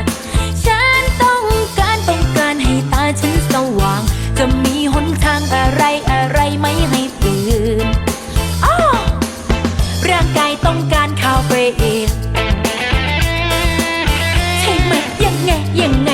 ด ฉันต้องการต้องการให้ตาฉันสว่าง จะมีหนทางอะไรอะไรไม่ให้ตื่นอ้อร่างกายต้องการคาเฟอีนใช่ไหมยังไงยังไง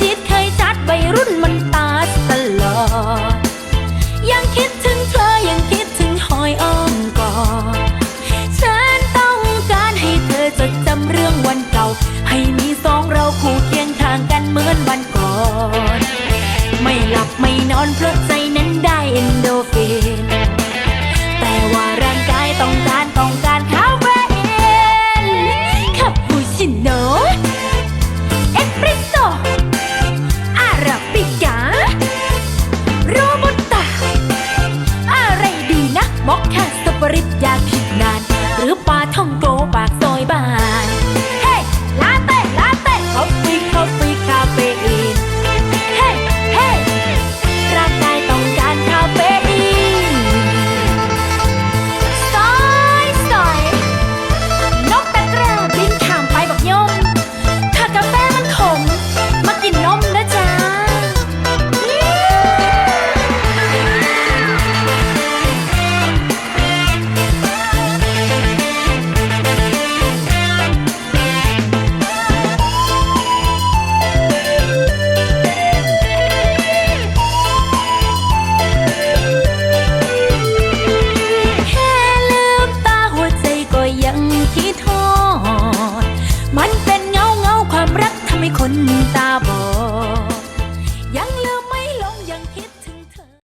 เคยชิดเคยจัดวัยรุ่นมันตาตลอด ยังคิดถึงเธอ ยังคิดถึงหอยอ้อมกอดฉันต้องการให้เธอจดจำเรื่องวันเก่า ให้มีสองเราคู่เคียงทางกันเหมือนวันก่อน ไม่หลับไม่นอนเพราะใจนั้นได้เอนโดฟิน แต่ว่าร่างกายต้องการต้องการ คิ